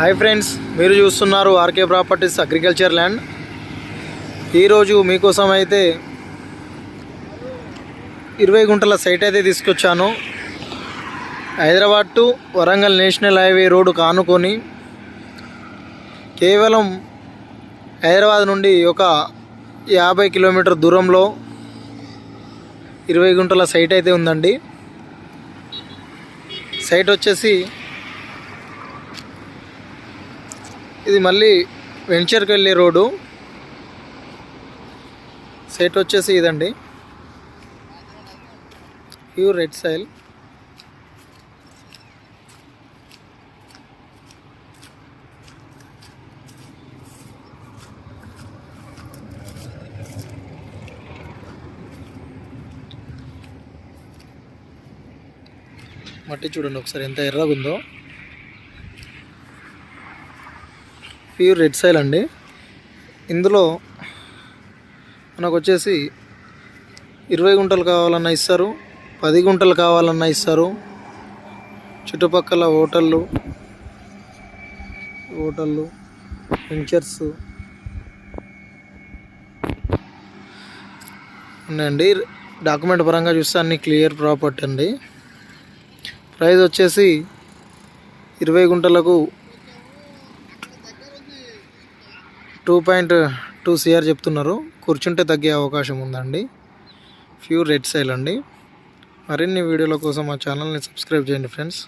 Hi friends మీరు చూస్తున్నారు RK properties agriculture land. ఈరోజు మీకోసం అయితే ఇరవై గుంటల సైట్ అయితే తీసుకొచ్చాను. Hyderabad to Warangal national highway road కానుకొని కేవలం హైదరాబాద్ నుండి ఒక యాభై కిలోమీటర్ దూరంలో ఇరవై గుంటల సైట్ అయితే ఉందండి. సైట్ వచ్చేసి ఇది మళ్ళీ వెంచర్కి వెళ్ళే రోడ్డు. సైట్ వచ్చేసి ఇదండి. ప్యూర్ రెడ్ సైల్ మట్టి చూడండి ఒకసారి ఎంత ఎర్రగా ఉందో ప్యూర్ రెడ్ సైల్ అండి. ఇందులో మనకు వచ్చేసి ఇరవై గుంటలు కావాలన్నా ఇస్తారు పది గుంటలు కావాలన్నా ఇస్తారు. చుట్టుపక్కల హోటళ్ళు హోటళ్ళు వెంచర్స్ ఉన్నాయండి. డాక్యుమెంట్ పరంగా చూస్తే అన్ని క్లియర్ ప్రాపర్టీ అండి. ప్రైస్ వచ్చేసి ఇరవై గుంటలకు టూ పాయింట్ టూ సిఆర్ చెప్తున్నారు. కూర్చుంటే తగ్గే అవకాశం ఉందండి. ప్యూర్ రెడ్ సైల్ అండి. మరిన్ని వీడియోల కోసం మా ఛానల్ని సబ్స్క్రైబ్ చేయండి ఫ్రెండ్స్